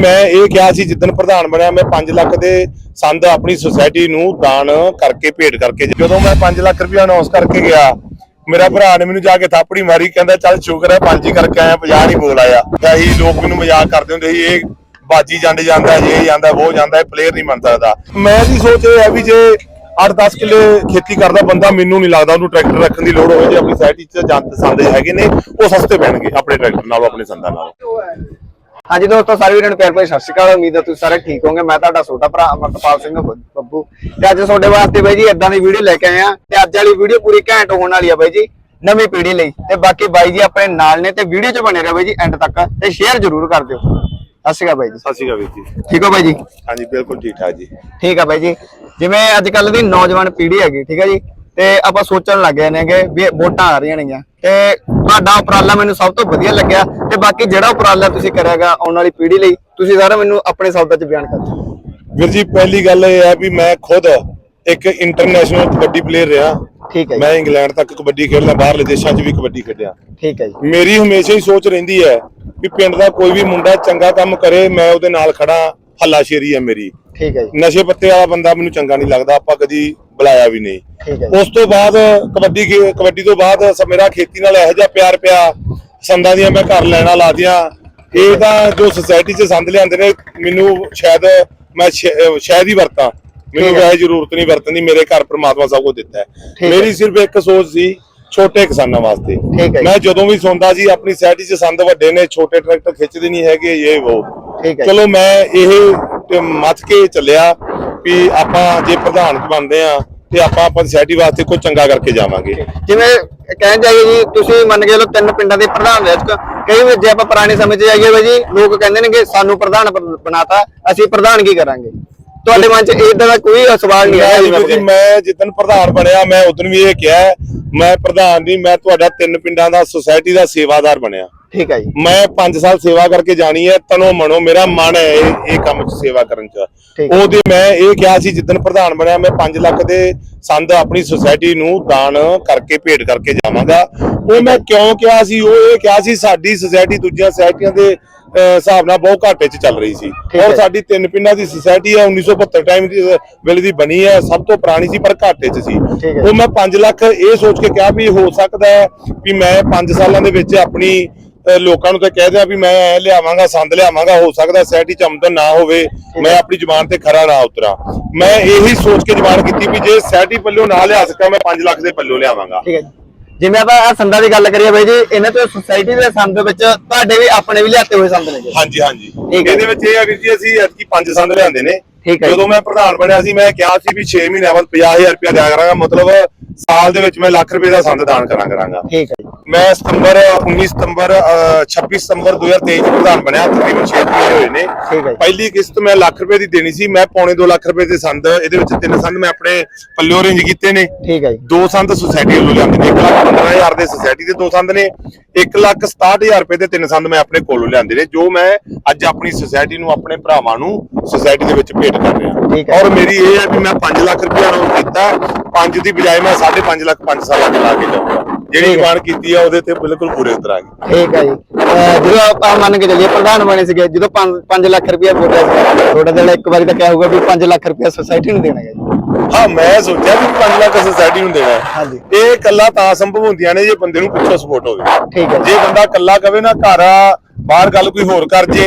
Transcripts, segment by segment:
ਮੈਂ ਇਹ ਕਿਹਾ ਸੀ ਜਿੱਦਣ ਪ੍ਰਧਾਨ ਬਣਿਆ, ਮੈਂ 5 ਲੱਖ ਦੇ ਸੰਦ ਆਪਣੀ ਸੁਸਾਇਟੀ ਨੂੰ ਦਾਨ ਕਰਕੇ, ਭੇਟ ਕਰਕੇ, ਜਦੋਂ ਮੈਂ 5 ਲੱਖ ਰੁਪਇਆ ਅਨਾਉਂਸ ਕਰਕੇ ਗਿਆ, ਮੇਰਾ ਭਰਾ ਨੇ ਮੈਨੂੰ ਜਾ ਕੇ ਥਾਪੜੀ ਮਾਰੀ, ਕਹਿੰਦਾ, ਚੱਲ ਸ਼ੁਕਰ ਹੈ ਪੰਜ ਹੀ ਕਰਕੇ ਆਇਆ 50 ਨਹੀਂ ਬੋਲ ਆਇਆ। ਤਾਂ ਹੀ ਲੋਕ ਮੈਨੂੰ ਮਜ਼ਾਕ ਕਰਦੇ ਹੁੰਦੇ ਸੀ, ਇਹ ਬਾਜੀ ਜਾਂਦੇ ਜਾਂਦਾ ਜੇ ਜਾਂਦਾ, ਉਹ ਜਾਂਦਾ ਪਲੇਅਰ ਨਹੀਂ ਬਣ ਸਕਦਾ। ਮੈਂ ਦੀ ਸੋਚ ਇਹ ਹੈ ਵੀ ਜੇ 8-10 ਕਿੱਲੇ ਖੇਤੀ ਕਰਦਾ ਬੰਦਾ, ਮੈਨੂੰ ਨਹੀਂ ਲੱਗਦਾ ਉਹਨੂੰ ਟਰੈਕਟਰ ਰੱਖਣ ਦੀ ਲੋੜ ਹੋਵੇ, ਜੇ ਆਪਣੀ ਸੋਸਾਇਟੀ 'ਚ ਜੰਤ ਸੰਦ ਹੈਗੇ ਨੇ, ਉਹ ਸਸਤੇ ਪੈਣਗੇ ਆਪਣੇ ਟਰੈਕਟਰ ਨਾਲੋਂ, ਆਪਣੇ ਸੰਦਾਂ ਨਾਲੋਂ। ਹਾਂਜੀ ਦੋਸਤੋ ਸਾਰੇ ਵੀਰਾਂ ਨੂੰ ਪਿਆਰ ਭਰੀ ਸਤਿ ਸ਼੍ਰੀ ਅਕਾਲ। ਉਮੀਦ ਹੈ ਤੁਸੀਂ ਸਾਰੇ ਠੀਕ ਹੋਵੋਗੇ। ਮੈਂ ਤੁਹਾਡਾ ਛੋਟਾ ਭਰਾ ਅਮਰਤਪਾਲ ਸਿੰਘ ਬੱਬੂ ਤੇ ਅੱਜ ਤੁਹਾਡੇ ਵਾਸਤੇ ਬਾਈ ਜੀ ਇਦਾਂ ਦੀ ਵੀਡੀਓ ਲੈ ਕੇ ਆਏ ਆ ਤੇ ਅੱਜ ਵਾਲੀ ਵੀਡੀਓ ਪੂਰੀ ਘੈਂਟ ਹੋਣ ਵਾਲੀ ਆ ਬਾਈ ਜੀ ਨਵੀਂ ਪੀੜ੍ਹੀ ਲਈ। ਤੇ ਬਾਕੀ ਬਾਈ ਜੀ ਆਪਣੇ ਨਾਲ ਨੇ ਤੇ ਵੀਡੀਓ 'ਚ ਬਣੇ ਰਹੋ ਬਾਈ ਜੀ ਐਂਡ ਤੱਕ। ਤੇ ਸ਼ੇਅਰ ਜ਼ਰੂਰ ਕਰ ਦਿਓ। ਸਤਿ ਸ਼੍ਰੀ ਅਕਾਲ ਬਾਈ ਜੀ। ਸਤਿ ਸ਼੍ਰੀ ਅਕਾਲ ਵੀਰ ਜੀ। ਠੀਕ ਹੋ ਬਾਈ ਜੀ? ਹਾਂਜੀ ਬਿਲਕੁਲ ਠੀਕ ਠਾਕ ਜੀ। ਠੀਕ ਆ ਬਾਈ ਜੀ। ਜਿਵੇਂ ਅੱਜ ਕੱਲ ਦੀ ਨੌਜਵਾਨ ਪੀੜ੍ਹੀ ਹੈਗੀ ਠੀਕ ਹੈ ਜੀ। ਤੇ ਆਪਾਂ ਸੋਚਣ ਲੱਗ ਗਏ ਨੇਗੇ ਵੀ ਵੋਟਾਂ ਆ ਰਹੀਆਂ ਨੇਗੀਆਂ। ਤੇ ਤੁਹਾਡਾ ਉਪਰਾਲਾ ਮੈਨੂੰ ਸਭ ਤੋਂ ਵਧੀਆ ਲੱਗਿਆ ਤੇ ਬਾਕੀ ਜਿਹੜਾ ਉਪਰਾਲਾ ਤੁਸੀਂ ਕਰਿਆਗਾ ਆਉਣ ਵਾਲੀ ਪੀੜ੍ਹੀ ਲਈ ਤੁਸੀਂ ਸਾਰਾ ਮੈਨੂੰ ਆਪਣੇ ਸ਼ਬਦਾਂ 'ਚ ਬਿਆਨ ਕਰ ਦਿਓ। ਵੀਰ ਜੀ ਪਹਿਲੀ ਗੱਲ ਇਹ ਹੈ ਵੀ ਮੈਂ ਖੁਦ ਇੱਕ ਇੰਟਰਨੈਸ਼ਨਲ ਕਬੱਡੀ ਪਲੇਅਰ ਰਿਹਾ। ਠੀਕ ਹੈ ਮੈਂ ਇੰਗਲੈਂਡ ਤੱਕ ਕਬੱਡੀ ਖੇਡਦਾ ਬਾਹਰਲੇ ਦੇਸ਼ਾਂ 'ਚ ਵੀ ਕਬੱਡੀ ਖੇਡਿਆ। ਠੀਕ ਹੈ ਜੀ। ਮੇਰੀ ਹਮੇਸ਼ਾ ਹੀ ਸੋਚ ਰਹਿੰਦੀ ਹੈ ਵੀ ਪਿੰਡ ਦਾ ਕੋਈ ਵੀ ਮੁੰਡਾ ਚੰਗਾ ਕੰਮ ਕਰੇ ਮੈਂ ਉਹਦੇ ਨਾਲ ਖੜਾ ਹੱਲਾਸ਼ੇਰੀ ਹੈ ਮੇਰੀ। ਠੀਕ ਹੈ ਜੀ। ਨਸ਼ੇ ਪੱਤੇ ਵਾਲਾ ਬੰਦਾ ਮੈਨੂੰ ਚੰਗਾ ਨਹੀਂ ਲੱਗਦਾ ਆਪਾਂ ਕਦੀ ਬੁਲਾਇਆ ਵੀ ਨਹੀਂ। ਠੀਕ ਹੈ ਜੀ। ਉਸ ਤੋਂ ਬਾਅਦ ਕਬੱਡੀ ਖੇ- ਕਬੱਡੀ ਤੋਂ ਬਾਅਦ ਸ- ਮੇਰਾ ਖੇਤੀ ਨਾਲ ਇਹੋ ਜਿਹਾ ਪਿਆਰ ਪਿਆ ਸੰਦਾਂ ਦੀਆਂ ਮੈਂ ਘਰ ਲੈਣਾ ਲਾਦੀਆਂ। ਇਹ ਤਾਂ ਜੋ ਸੁਸਾਇਟੀ 'ਚ ਸੰਦ ਲਿਆਂਦੇ ਨੇ ਮੈਨੂੰ ਸ਼ਾਇਦ ਮੈਂ ਸ਼ੈ- ਅਹ ਸ਼ਾਇਦ ਹੀ ਵਰਤਾਂ। ਮੈਨੂੰ। ਵੈਸੇ ਜ਼ਰੂਰਤ ਨਹੀਂ ਵਰਤਣ ਦੀ ਮੇਰੇ ਘਰ ਪ੍ਰਮਾਤਮਾ ਸਭ ਕੁਝ ਦਿੱਤਾ ਹੈ। ਠੀਕ ਹੈ। ਮੇਰੀ ਸਿਰਫ ਇੱਕ ਸੋਚ ਸੀ ਛੋਟੇ ਕਿਸਾਨਾਂ ਵਾਸਤੇ। ਠੀਕ ਹੈ ਜੀ। ਮੈਂ ਜਦੋਂ ਵੀ ਸੁਣਦਾ ਸੀ ਆਪਣੀ ਸੋਸਾਇਟੀ 'ਚ ਸੰਦ ਵੱਡੇ ਨੇ ਛੋਟੇ ਟਰੈਕਟਰ ਖਿੱਚਦੇ ਨਹੀਂ ਹੈਗੇ ਇਹ ਉਹ। ਠੀਕ ਹੈ ਜੀ। ਚਲੋ ਮੈਂ ਇਹ ਮੱਥ ਕੇ ਚੱਲਿਆ ਵੀ ਆਪਾਂ ਜੇ ਪ੍ਰਧਾਨ ਬਣਦੇ ਆ ਤੇ ਆਪਾਂ ਆਪਾਂ ਸੋਸਾਇਟੀ ਵਾਸਤੇ ਕੋਈ ਚੰਗਾ ਕਰਕੇ ਜਾਵਾਂਗੇ। ਜਿਵੇਂ ਕਹਿਣ ਜਾਈਏ ਜੀ ਤੁਸੀਂ ਮੰਨ ਕੇ ਲੋ ਤਿੰਨ ਪਿੰਡਾਂ ਦੇ ਪ੍ਰਧਾਨ ਵਿੱਚ ਕਈ ਵਾਰ ਜੇ ਆਪਾਂ ਪੁਰਾਣੇ ਸਮੇਂ 'ਚ ਜਾਈਏ ਬਾਈ ਜੀ ਲੋਕ ਕਹਿੰਦੇ ਨੇ ਕਿ ਸਾਨੂੰ ਪ੍ਰਧਾਨ ਬਣਾਤਾ ਅਸੀਂ ਪ੍ਰਧਾਨ ਕੀ ਕਰਾਂਗੇ? ਤੁਹਾਡੇ ਮਨ 'ਚ ਇਦਾਂ ਦਾ ਕੋਈ ਸਵਾਲ ਨਹੀਂ ਆਇਆ ਜੀ ਮੈਂ ਜਿੱਦਨ ਪ੍ਰਧਾਨ ਬਣਿਆ ਮੈਂ ਉਦੋਂ ਵੀ ਇਹ ਕਿਹਾ ਮੈਂ ਪ੍ਰਧਾਨ ਨਹੀਂ ਮੈਂ ਤੁਹਾਡਾ ਤਿੰਨ ਪਿੰਡਾਂ ਦਾ ਸੁਸਾਇਟੀ ਦਾ ਸੇਵਾਦਾਰ ਬਣਿਆ। ਠੀਕ ਹੈ ਜੀ। ਮੈਂ 5 ਸਾਲ ਸੇਵਾ ਕਰਕੇ ਜਾਣੀ ਹੈ ਤਨੋ ਮਨੋ ਮੇਰਾ ਮਨ ਹੈ ਇਹ ਇਹ ਕੰਮ 'ਚ ਸੇਵਾ ਕਰਨ 'ਚ। ਉਹਦੇ ਮੈਂ ਇਹ ਕਿਹਾ ਸੀ ਜਿੱਦਨ ਪ੍ਰਧਾਨ ਬਣਿਆ ਮੈਂ 5 ਲੱਖ ਦੇ ਸੰਦ ਆਪਣੀ ਸੁਸਾਇਟੀ ਨੂੰ ਦਾਨ ਕਰਕੇ ਭੇਟ ਕਰਕੇ ਜਾਵਾਂਗਾ। ਉਹ ਮੈਂ ਕਿਉਂ ਕਿਹਾ ਸੀ ਉਹ ਇਹ ਕਿਹਾ ਸੀ ਸਾਡੀ ਸੁਸਾਇਟੀ ਦੂਜੀਆਂ ਸੁਸਾਇਟੀਆਂ ਦੇ ਹਿਸਾਬ ਨਾਲ ਬਹੁਤ ਘਾਟੇ 'ਚ ਚੱਲ ਰਹੀ ਸੀ। ਔਰ। ਸਾਡੀ ਤਿੰਨ ਪਿੰਡਾਂ ਦੀ ਸੁਸਾਇਟੀ ਹੈ 1972 ਟਾਈਮ ਦੀ ਵੇਲੇ ਦੀ ਬਣੀ ਹੈ ਸਭ ਤੋਂ ਪੁਰਾਣੀ ਸੀ ਪਰ ਘਾਟੇ 'ਚ ਸੀ। ਉਹ ਮੈਂ 5 ਲੱਖ ਇਹ ਸੋਚ ਕੇ ਕਿਹਾ ਵੀ ਹੋ ਸਕਦਾ ਹੈ ਵੀ ਮੈਂ 5 ਸਾਲਾਂ ਦੇ ਵਿੱਚ ਆਪਣੀ ਲੋਕਾਂ ਨੂੰ ਤਾਂ ਕਹਿ ਦਿਆਂ ਵੀ ਮੈਂ ਇਹ ਲਿਆਵਾਂਗਾ ਸੰਦ ਲਿਆਵਾਂਗਾ ਹੋ ਸਕਦਾ ਸੈਟੀ ਚ ਆਮਦਨ ਨਾ ਹੋਵੇ ਮੈਂ ਆਪਣੀ ਜ਼ੁਬਾਨ ਤੇ ਖਰਾ ਨਾ ਉਤਰਾਂ। ਮੈਂ ਇਹੀ ਸੋਚ ਕੇ ਜ਼ੁਬਾਨ ਕੀਤੀ ਵੀ ਜੇ ਸੈਟੀ ਪੱਲਿਓ ਨਾ ਲਿਆ ਸਕਾਂ ਮੈਂ 5 ਲੱਖ ਦੇ ਪੱਲਿਓ ਲਿਆਵਾਂਗਾ। ਜਿਵੇਂ ਆਪਾਂ ਆਹ ਸੰਦਾਂ ਦੀ ਗੱਲ ਕਰੀਏ ਬਾਈ ਜੀ ਇਹਨਾਂ ਤੋਂ ਸੁਸਾਇਟੀ ਦੇ ਸੰਦ ਵਿੱਚ ਤੁਹਾਡੇ ਵੀ ਆਪਣੇ ਵੀ ਲਿਆਤੇ ਹੋਏ ਸੰਦ ਨੇ ਜੀ। ਹਾਂਜੀ ਹਾਂਜੀ। ਠੀਕ ਹੈ। ਇਹਦੇ ਵਿੱਚ ਇਹ ਆ ਵੀਰ ਜੀ ਅਸੀਂ ਐਤਕੀ ਪੰਜ ਸੰਦ ਲਿਆਂਦੇ ਨੇ। ਠੀਕ ਹੈ ਜੀ। ਜਦੋਂ ਮੈਂ ਪ੍ਰਧਾਨ ਬਣਿਆ ਸੀ ਮੈਂ ਕਿਹਾ ਸੀ ਵੀ 6 ਮਹੀਨਿਆਂ ਬਾਅਦ 50000 ਰੁਪਇਆ ਦਿਆ ਕਰਾਂਗਾ ਮਤਲਬ ਸਾਲ ਦੇ ਵਿੱਚ ਮੈਂ ਲੱਖ ਰੁਪਏ ਦਾ ਸੰਦ ਦਾਨ ਕਰਾਂ ਕਰਾਂਗਾ। ਠੀਕ ਹੈ। ਮੈਂ ਸਤੰਬਰ 19 ਸਤੰਬਰ ਅਹ, 26 ਸਤੰਬਰ 2023 ਚ ਪ੍ਰਧਾਨ ਬਣਿਆ ਤਕਰੀਬਨ 6 ਮਹੀਨੇ ਹੋਏ ਨੇ। ਪਹਿਲੀ ਕਿਸ਼ਤ ਮੈਂ ਲੱਖ ਰੁਪਏ ਦੀ ਦੇਣੀ ਸੀ ਮੈਂ ਪੌਣੇ 2 ਲੱਖ ਰੁਪਏ ਦੇ ਸੰਦ ਇਹਦੇ ਵਿੱਚ ਤਿੰਨ ਸੰਦ ਮੈਂ ਆਪਣੇ ਪੱਲਿਓ ਅਰੇਂਜ ਕੀਤੇ ਨੇ ਠੀਕ ਹੈ ਜੀ ਦੋ ਸੰਦ ਸੁਸਾਇਟੀ ਵੱਲੋਂ ਲਿਆਂਦੇ ਨੇ 1 ਲੱਖ 15000 ਦੇ ਸੁਸਾਇਟੀ ਦੇ ਦੋ ਸੰਦ ਨੇ 1 ਲੱਖ 67000 ਰੁਪਏ ਦੇ ਤਿੰਨ ਸੰਦ ਮੈਂ ਆਪਣੇ ਕੋਲੋਂ ਲਿਆਂਦੇ ਨੇ ਜੋ ਮੈਂ ਅੱਜ ਆਪਣੀ ਸੁਸਾਇਟੀ ਨੂੰ ਆਪਣੇ ਭਰਾਵਾਂ ਨੂੰ ਸੁਸਾਇਟੀ ਦੇ ਵਿੱਚ ਭੇਟ ਕਰ ਰਿਹਾ। ਔਰ ਮੇਰੀ ਇਹ ਹੈ ਵੀ ਮੈਂ 5 ਲੱਖ ਰੁਪਏ ਅਨਾਉਂਸ ਕੀਤਾ 5 ਦੀ ਬਜਾਏ ਮੈਂ 5.5 ਲੱਖ 5 ਸਾਲਾਂ ਲਾ ਕੇ ਜਾਊਂਗਾ ਜਿਹੜੀ ਠੀਕ ਹੈ। ਕੀਤੀ ਆ ਉਹਦੇ ਤੇ ਬਿਲਕੁਲ ਪੂਰੇ ਉਤਰਾਂਗੇ। ਠੀਕ ਹੈ ਜੀ। ਅਹ ਜਦੋਂ ਆਪਾਂ ਮੰਨ ਕੇ ਚੱਲੀਏ ਪ੍ਰਧਾਨ ਬਣੇ ਸੀਗੇ ਜਦੋਂ 5 ਲੱਖ ਰੁਪਏ ਬੋਲਿਆ ਸੀ ਤੁਹਾਡੇ ਦਿਲ ਇੱਕ ਵਾਰੀ ਤਾਂ ਕਿਹਾ ਹੋਊਗਾ ਵੀ 5 ਲੱਖ ਰੁਪਏ ਸੁਸਾਇਟੀ ਨੂੰ ਦੇਣਾ ਹੈ ਜੀ। ਹਾਂ ਮੈਂ ਸੋਚਿਆ ਵੀ 5 ਲੱਖ ਸੁਸਾਇਟੀ ਨੂੰ ਦੇਣਾ ਹੈ। ਹਾਂਜੀ। ਇਹ ਕੱਲਾ ਤਾਂ ਸੰਭਵ ਹੁੰਦੀਆਂ ਨੇ ਜੇ ਬੰਦੇ ਨੂੰ ਪਿੱਛੋਂ ਸਪੋਰਟ ਹੋਵੇ। ਠੀਕ ਹੈ ਜੀ। ਜੇ ਬੰਦਾ ਕੱਲਾ ਕਵੇ ਨਾ ਘਰ ਆ ਬਾਹਰ ਗੱਲ ਕੋਈ ਹੋਰ ਕਰ ਜੇ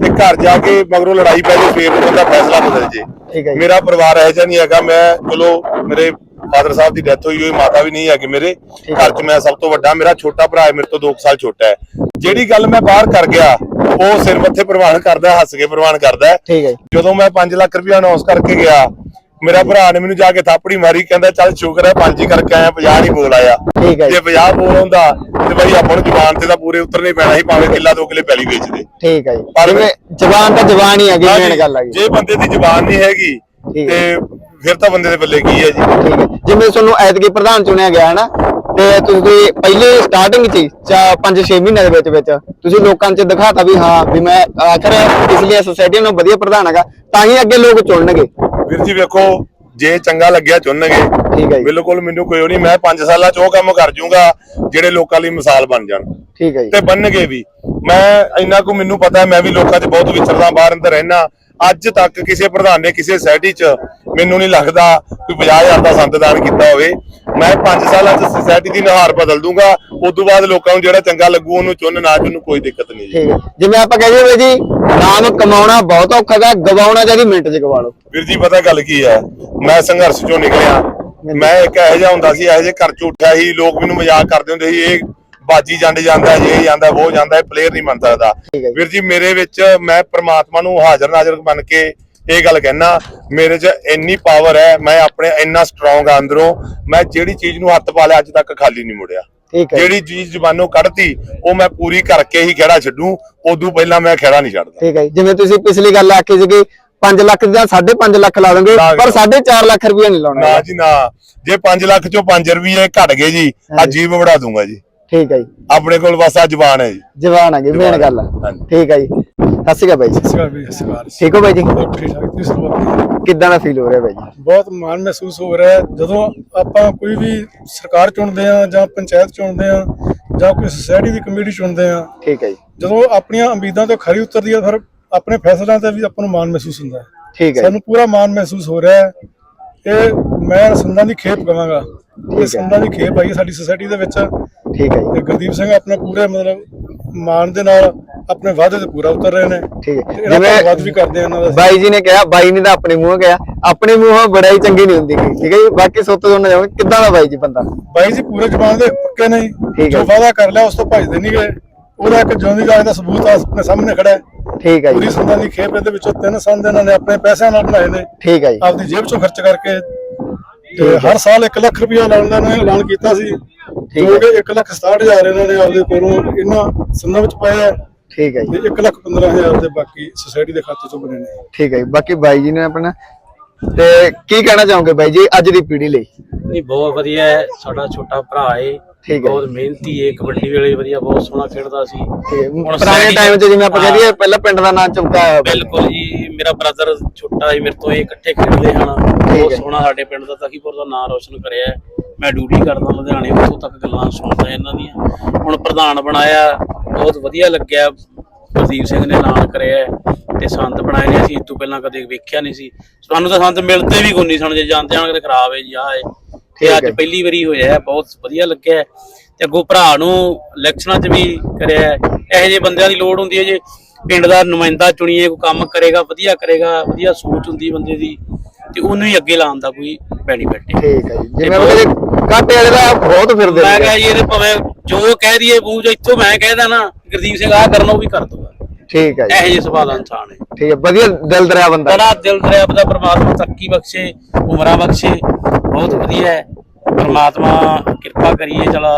ਤੇ ਘਰ ਜਾ ਕੇ ਮਗਰੋਂ ਲੜਾਈ ਪੈ ਜੇ ਫੇਰ ਉਹ ਬੰਦਾ ਫੈਸਲਾ ਬਦਲ ਜੇ। ਠੀਕ ਹੈ ਜੀ। ਮੇਰਾ ਪਰਿਵਾਰ ਇਹੋ ਜਿਹਾ ਨਹੀਂ ਹੈਗਾ ਮੈਂ ਚਲੋ ਮੇਰੇ ਫਾਦਰ ਸਾਹਿਬ ਦੀ ਡੈਥ ਹੋਈ ਹੋਈ ਮਾਤਾ ਵੀ ਨਹੀਂ ਹੈਗੀ ਮੇਰੇ। ਹੈ। ਘਰ 'ਚ ਮੈਂ ਸਭ ਤੋਂ ਵੱਡਾ ਮੇਰਾ ਛੋਟਾ ਭਰਾ ਹੈ ਮੇਰੇ ਤੋਂ 2 ਸਾਲ ਛੋਟਾ ਹੈ। ਜਿਹੜੀ ਗੱਲ ਮੈਂ ਬਾਹਰ ਕਰ ਗਿਆ ਉਹ ਸਿਰ ਮੱਥੇ ਪ੍ਰਵਾਨ ਕਰਦਾ ਹੱਸ ਕੇ ਪ੍ਰਵਾਨ ਕਰਦਾ। ਠੀਕ ਹੈ ਜਦੋਂ ਮੈਂ 5 ਲੱਖ ਰੁਪਇਆ ਅਨਾਉਂਸ ਕਰਕੇ ਗਿਆ ਮੇਰਾ ਭਰਾ ਨੇ ਮੈਨੂੰ ਜਾ ਕੇ ਥਾਪੜੀ ਮਾਰੀ ਕਹਿੰਦਾ ਚੱਲ ਸ਼ੁਕਰ ਹੈ ਪੰਜ ਹੀ ਕਰਕੇ ਆਇਆ 50 ਨਹੀਂ ਬੋਲ ਆਇਆ। ਹੈ ਜੇ। ਜੀ 50 ਬੋਲ ਹੁੰਦਾ ਤੇ ਬਈ ਆਪਾਂ ਨੂੰ ਜ਼ੁਬਾਨ ਤੇ ਤਾਂ ਪੂਰੇ ਉਤਰਨੇ ਪੈਣਾ ਸੀ ਭਾਵੇਂ ਕਿੱਲਾ ਦੋ ਕਿੱਲੇ ਪਹਿਲੀ ਵੇਚਦੇ ਠੀਕ ਹੈ ਜੀ। ਪਰ- ਜਿਵੇਂ ਜ਼ਬਾਨ ਤਾਂ ਜ਼ਬਾਨ ਹੀ ਹੈਗੀ ਮੇਨ ਗੱਲ ਹੈਗੀ। ਜੇ ਬੰਦੇ ਦੀ ਜ਼ੁਬਾਨ ਨਹੀਂ ਹੈਗੀ ਤੇ ਫਿਰ ਤਾਂ ਬੰਦੇ ਦੇ ਬੱਲੇ ਕੀ ਹੈ ਜੀ? ਠੀਕ ਹੈ ਜਿਵੇਂ ਤੁਹਾਨੂੰ ਐਤਕੀ ਪ੍ਰਧਾਨ ਚੁਣਿਆ ਗਿਆ ਹੈ ਨਾ ਤੇ ਤੁਸੀਂ ਪਹਿਲੇ ਸਟਾਰਟਿੰਗ 'ਚ ਹੀ 5-6 ਮਹੀਨਿਆਂ ਦੇ ਵਿੱਚ ਵਿੱਚ ਤੁਸੀਂ ਲੋਕਾਂ 'ਚ ਦਿਖਾਤਾ ਵੀ ਹਾਂ ਵੀ ਮੈਂ ਆਖਰ ਇਸ ਲਈ ਸੁਸਾਇਟੀ ਨੂੰ ਵਧੀਆ ਪ੍ਰਧਾਨ ਹੈਗਾ ਤਾਂ ਹੀ ਅੱਗੇ ਲੋਕ ਚੁਣਨਗੇ। ਵੀਰ ਜੀ ਵੇਖੋ ਜੇ ਚੰਗਾ ਲੱਗਿਆ ਚੁਣਨਗੇ। ਠੀਕ ਹੈ ਜੀ। ਬਿਲਕੁਲ ਮੈਨੂੰ ਕੋਈ ਉਹ ਨਹੀਂ ਮੈਂ 5 ਸਾਲਾਂ ਚ ਉਹ ਕੰਮ ਕਰ ਜੂੰਗਾ ਜਿਹੜੇ ਲੋਕਾਂ ਲਈ ਮਿਸਾਲ ਬਣ ਜਾਣ। ਠੀਕ ਹੈ ਜੀ। ਤੇ ਬੰਨਗੇ ਵੀ। ਮੈਂ ਇੰਨਾ ਕੁ ਮੈਨੂੰ ਪਤਾ ਮੈਂ ਵੀ ਲੋਕਾਂ 'ਚ ਬਹੁਤ ਵਿਚਰਦਾ ਬਾਹਰ ਅੰਦਰ ਰਹਿਣਾ ਅੱਜ ਤੱਕ ਕਿਸੇ ਪ੍ਰਧਾਨ ਨੇ ਕਿਸੇ ਸੋਸਾਇਟੀ 'ਚ ਮੈਨੂੰ ਨਹੀਂ ਲੱਗਦਾ ਕੋਈ 50000 ਦਾ ਸੰਤਦਾਨ ਕੀਤਾ ਹੋਵੇ। ਮੈਂ 5 ਸਾਲਾਂ 'ਚ ਸੋਸਾਇਟੀ ਦੀ ਨਹਾਰ ਬਦਲ ਦੂੰਗਾ। ਉਸ ਤੋਂ ਬਾਅਦ ਲੋਕਾਂ ਨੂੰ ਜਿਹੜਾ ਚੰਗਾ ਲੱਗੂ ਉਹਨੂੰ ਚੁਣ ਨਾ ਚੁਣ ਕੋਈ ਦਿੱਕਤ ਨਹੀਂ ਜੀ। ਹੈ ਜਿਵੇਂ ਆਪਾਂ ਕਹਿੰਦੇ ਹੋਏ ਜੀ ਨਾਮ ਕਮਾਉਣਾ ਬਹੁਤ ਔਖਾ ਹੈ ਗਵਾਉਣਾ ਜਿਹੜੀ ਮਿੰਟ 'ਚ ਗਵਾ ਲਓ। ਵੀਰ ਜੀ ਪਤਾ ਗੱਲ ਕੀ ਹੈ ਮੈਂ ਸੰਘਰਸ਼ ਚੋਂ ਨਿਕਲਿਆ। ਮੈਂ ਇੱਕ ਇਹੋ ਜਿਹਾ ਹੁੰਦਾ ਸੀ ਇਹੋ ਜਿਹੇ ਘਰ ਚ ਉੱਠਿਆ ਸੀ ਲੋਕ ਮੈਨੂੰ ਮਜ਼ਾਕ ਕਰਦੇ ਹੁੰਦੇ ਸੀ ਇਹ ਬਾਜੀ ਜੰਡ ਜਾਂਦਾ ਜੇ ਜਾਂਦਾ ਉਹ ਜਾਂਦਾ ਇਹ ਪਲੇਅਰ ਨਹੀਂ ਬਣ ਸਕਦਾ। ਵੀਰ ਜੀ ਮੇਰੇ ਵਿੱਚ ਮੈਂ ਪ੍ਰਮਾਤਮਾ ਨੂੰ ਹਾਜ਼ਰ ਨਾਜ਼ਰ ਬਣ ਕੇ ਇਹ ਗੱਲ ਕਹਿਣਾ ਮੇਰੇ 'ਚ ਇੰਨੀ ਪਾਵਰ ਹੈ ਮੈਂ ਆਪਣੇ ਇੰਨਾ ਸਟਰੋਂਗ ਆ ਅੰਦਰੋਂ ਮੈਂ ਜਿਹੜੀ ਚੀਜ਼ ਨੂੰ ਹੱਥ ਪਾ ਲਿਆ ਅੱਜ ਤੱਕ ਖਾਲੀ ਨਹੀਂ ਮੁੜਿਆ ਜਿਹੜੀ ਚੀਜ਼ ਜ਼ਬਾਨੋਂ ਕੱਢਤੀ ਉਹ ਮੈਂ ਪੂਰੀ ਕਰਕੇ ਹੀ ਖੇੜਾ ਛੱਡੂ ਉਦੋਂ ਪਹਿਲਾਂ ਮੈਂ ਖੇੜਾ ਨਹੀਂ ਛੱਡਦਾ ਠੀਕ ਹੈ। ਜਿਵੇਂ ਤੁਸੀਂ ਪਿਛਲੀ ਗੱਲ ਆਖੀ ਸੀਗੀ 5 ਲੱਖ ਜਾਂ 5.5 ਲੱਖ ਲਾ ਦੋਗੇ ਪਰ ਦਿਓ। 4.5 ਲੱਖ ਰੁਪਏ ਨਹੀਂ ਲਾਉਣਾ ਨਾ। ਜੀ ਨਾ ਜੇ 5 ਲੱਖ ਚੋਂ 5 ਰੁਪਏ ਘਟ ਗਏ ਜੀ ਆ। ਜੀਵ ਵੜਾ ਦੂੰਗਾ ਜੀ ਠੀਕ ਹੈ ਜੀ। ਆਪਣੇ ਕੋਲ ਬਸ ਆ ਜ਼ਬਾਨ ਹੈ ਜੀ। ਜਵਾਨ ਹੈਗੇ ਮੇਨ। ਗੱਲ। ਹਾਂਜੀ। ਠੀਕ ਹੈ ਜੀ। ਸਤਿ ਸ਼੍ਰੀ ਅਕਾਲ ਬਾਈ ਜੀ। ਸਕਾਰ ਵੀ ਸਕਾਰ ਠੀਕ ਹੋ ਬਾਈ ਜੀ? ਬਹੁਤ ਠੀਕ ਠਾਕ ਤੁਸੀਂ ਸੁਣਾਓ ਕਿੱਦਾਂ ਦਾ ਫੀਲ ਹੋ ਰਿਹਾ ਬਾਈ ਜੀ? ਬਹੁਤ ਮਾਣ ਮਹਿਸੂਸ ਹੋ ਰਿਹਾ ਹੈ। ਜਦੋਂ ਆਪਾਂ ਕੋਈ ਵੀ ਸਰਕਾਰ ਚੁਣਦੇ ਆ ਜਾਂ ਪੰਚਾਇਤ ਚੁਣਦੇ ਆ ਜਾਂ ਕੋਈ ਸੁਸਾਇਟੀ ਦੀ ਕਮੇਟੀ ਚੁਣਦੇ ਆ ਠੀਕ ਹੈ ਜੀ। ਜਦੋਂ ਆਪਣੀਆਂ ਉਮੀਦਾਂ ਤੋਂ ਖਰੀ ਉਤਰਦੀ ਆ ਫਿਰ ਆਪਣੇ ਫੈਸਲਿਆਂ ਤੇ ਵੀ ਆਪਾਂ ਨੂੰ ਮਾਣ ਮਹਿਸੂਸ ਹੁੰਦਾ ਹੈ। ਠੀਕ ਹੈ ਜੀ। ਸਾਨੂੰ ਪੂਰਾ ਮਾਣ ਮਹਿਸੂਸ ਹੋ ਰਿਹਾ ਹੈ। ਇਹ ਮੈਂ ਸੰਦਾਂ ਦੀ ਖੇਪ ਕਵਾਂਗਾ। ਹੈ। ਇਹ ਸੰਦਾਂ ਦੀ ਖੇਪ ਆਈ ਹੈ ਸਾਡੀ ਸੁਸਾਇਟੀ ਦੇ ਵਿੱਚ। ਠੀਕ ਹੈ ਜੀ। ਤੇ ਗੁਰਦੀਪ ਸਿੰਘ ਆਪਣੇ ਪੂਰੇ ਮਤਲਬ ਮਾਣ ਦੇ ਨਾਲ ਆਪਣੇ ਵਾਅਦੇ ਤੇ ਪੂਰਾ ਉਤਰ ਰਹੇ ਨੇ। ਠੀਕ ਹੈ। ਤੇ ਇਹਨਾਂ ਧੰਨਵਾਦ ਵੀ ਜਿਵੇਂ ਕਰਦੇ ਆ ਇਹਨਾਂ ਦਾ। ਬਾਈ ਜੀ ਨੇ ਕਿਹਾ ਬਾਈ ਨੇ ਤਾਂ ਆਪਣੇ ਮੂੰਹੋਂ ਕਿਹਾ। ਆਪਣੇ ਮੂੰਹੋਂ ਬੜਾਈ ਚੰਗੀ ਨਹੀਂ ਹੁੰਦੀ ਗੀ, ਠੀਕ ਹੈ ਜੀ? ਬਾਕੀ ਸੁੱਤ ਦੋਨਾਂ ਜਾਓਗੇ ਕਿੱਦਾਂ ਦਾ ਬਾਈ ਜੀ ਬੰਦਾ? ਬਾਈ ਜੀ ਪੂਰੇ ਜ਼ਬਾਨ ਦੇ ਪੱਕੇ ਨਹੀਂ ਠੀਕ ਹੈ ਜੋ। ਵਾਅਦਾ ਕਰ ਲਿਆ ਉਸ ਤੋਂ ਭੱਜਦੇ ਨਹੀਂ ਗਏ। ਉਹਦਾ ਇੱਕ ਜਿਉਂਦੀ ਗਾਜ ਦਾ ਸਬੂਤ ਆ ਆਪਣੇ ਸਾਹਮਣੇ ਖੜਾ ਹੈ। ਠੀਕ ਹੈ ਪੂਰੀ ਜੀ ਸੰਦਾਂ ਦੀ ਖੇਪ ਇਹਦੇ ਵਿੱਚੋਂ ਤਿੰਨ ਸੰਦ ਇਹਨਾਂ ਨੇ ਆਪਣੇ ਪੈਸਿਆਂ ਨਾਲ ਬਣਾਏ ਨੇ। ਠੀਕ ਹੈ ਜੀ। ਆਪਦੀ ਜੇਬ ਚੋਂ ਖਰਚ ਕਰਕੇ ਤੇ ਹਰ ਸਾਲ 1 ਲੱਖ ਰੁਪਇਆ ਲਾਉਣ ਦਾ ਇਹਨਾਂ ਨੇ ਐਲਾਨ ਕੀਤਾ ਸੀ। ਠੀਕ ਜੋ ਹੈ। ਕਿ 1 ਲੱਖ 67000 ਇਹਨਾਂ ਨੇ ਆਪਦੇ ਕੋਲੋਂ ਇਹਨਾਂ ਸੰਦਾਂ ਵਿੱਚ ਪਾਇਆ ਹੈ ਠੀਕ ਹੈ ਜੀ। ਤੇ 1 ਲੱਖ 15000 ਦੇ ਬਾਕੀ ਸੁਸਾਇਟੀ ਦੇ ਖਾਤੇ ਚੋਂ ਬਣੇ ਨੇ। ਠੀਕ ਹੈ ਜੀ। ਬਾਕੀ ਬਾਈ ਜੀ ਨੇ ਆਪਣਾ ਤੇ ਕੀ ਕਹਿਣਾ ਚਾਹੋਗੇ ਬਾਈ ਜੀ ਅੱਜ ਦੀ ਪੀੜ੍ਹੀ ਲਈ? ਨਹੀਂ ਬਹੁਤ ਵਧੀਆ ਹੈ ਸਾਡਾ ਛੋਟਾ ਭਰਾ ਏ ਠੀਕ ਹੈ। ਬਹੁਤ ਮਿਹਨਤੀ ਏ ਕਬੱਡੀ ਵੇਲੇ ਵਧੀਆ ਬਹੁਤ ਸੋਹਣਾ ਖੇਡਦਾ ਸੀ ਪੁਰਾਣੇ ਟਾਈਮ 'ਚ ਜਿਵੇਂ ਆਪਾਂ ਕਹਦੇ ਪਹਿਲਾਂ ਪਿੰਡ ਦਾ ਨਾਮ ਚਮਕਾਇਆ ਹੋਇਆ। ਬਿਲਕੁਲ ਜੀ ਮੇਰਾ ਬ੍ਰਦਰ ਛੋਟਾ ਸੀ ਮੇਰੇ ਤੋਂ ਇਹ ਇਕੱਠੇ ਖੇਡਦੇ ਹਨ ਬਹੁਤ। ਸੋਹਣਾ ਸਾਡੇ ਪਿੰਡ ਦਾ ਤਖੀਪੁਰ ਦਾ ਨਾਮ ਰੋਸ਼ਨ ਕਰਿਆ। ਮੈਂ ਡਿਊਟੀ ਕਰਦਾ ਲੁਧਿਆਣੇ ਉੱਥੋਂ ਤੱਕ ਗੱਲਾਂ ਸੁਣਦਾ ਇਹਨਾਂ ਦੀਆਂ ਹੁਣ ਪ੍ਰਧਾਨ ਬਣਾਇਆ ਬਹੁਤ ਵਧੀਆ ਲੱਗਿਆ ਗੁਰਦੀਪ ਸਿੰਘ ਨੇ ਐਲਾਨ ਕਰਿਆ ਤੇ ਸੰਤ ਬਣਾਏ ਨੇ ਅਸੀਂ ਇਸ ਤੋਂ ਪਹਿਲਾਂ ਕਦੇ ਵੇਖਿਆ ਨਹੀਂ ਸੀ ਸਾਨੂੰ ਤਾਂ ਸੰਤ ਮਿਲਦੇ ਵੀ ਕੋਈ ਨਹੀਂ ਸਨ ਜੇ ਜਾਂਦੇ ਆਣ ਕੇ ਖਰਾਬ ਹੈ ਜੀ ਆਹ ਹੈ ਤੇ। ਅੱਜ ਪਹਿਲੀ ਵਾਰੀ ਹੋਇਆ ਹੈ, ਬਹੁਤ ਵਧੀਆ ਲੱਗਿਆ। ਤੇ ਅੱਗੋਂ ਭਰਾ ਨੂੰ ਇਲੈਕਸ਼ਨਾਂ 'ਚ ਵੀ ਕਰਿਆ। ਇਹੋ ਜਿਹੇ ਬੰਦਿਆਂ ਦੀ ਲੋੜ ਹੁੰਦੀ ਹੈ ਜੇ ਪਿੰਡ ਦਾ ਨੁਮਾਇੰਦਾ ਚੁਣੀਏ ਕੋਈ ਕੰਮ ਕਰੇਗਾ ਵਧੀਆ ਕਰੇਗਾ ਵਧੀਆ ਸੋਚ ਹੁੰਦੀ ਬੰਦੇ ਦੀ ਤੇ ਉਹਨੂੰ ਹੀ ਅੱਗੇ ਲਾਉਣ ਦਾ ਕੋਈ ਬੈਨੀਫਿਟ ਹੈ ਠੀਕ ਹੈ ਜੀ। ਜਿਵੇਂ ਕਹਿੰਦੇ ਕਾਟੇ ਵਾਲੇ ਦਾ ਬਹੁਤ ਫਿਰਦੇ ਮੈਂ ਕਹਾਂ ਜੀ ਇਹਦੇ ਭਾਵੇਂ ਜੋ ਕਹਿ ਦਈਏ ਜੋ ਇੱਥੋਂ ਮੈਂ ਕਹਿਦਾ ਨਾ ਗੁਰਦੀਪ ਸਿੰਘ ਆਹ ਕਰਨਾ ਉਹ ਵੀ ਕਰ ਦੂਗਾ ਠੀਕ ਹੈ ਜੀ। ਇਹੋ ਜਿਹੇ ਸੁਭਾਅ ਦਾ ਇਨਸਾਨ ਹੈ ਠੀਕ ਹੈ। ਵਧੀਆ ਦਿਲ ਦਰਿਆ ਬੰਦਾ। ਬੜਾ ਦਿਲ ਦਰਿਆ ਦਾ ਪ੍ਰਮਾਤਮਾ ਤਰੱਕੀ ਬਖਸ਼ੇ ਉਮਰਾਂ ਬਖਸ਼ੇ। ਬਹੁਤ ਵਧੀਆ ਹੈ। ਪ੍ਰਮਾਤਮਾ ਕਿਰਪਾ ਕਰੀਏ ਚਲਾ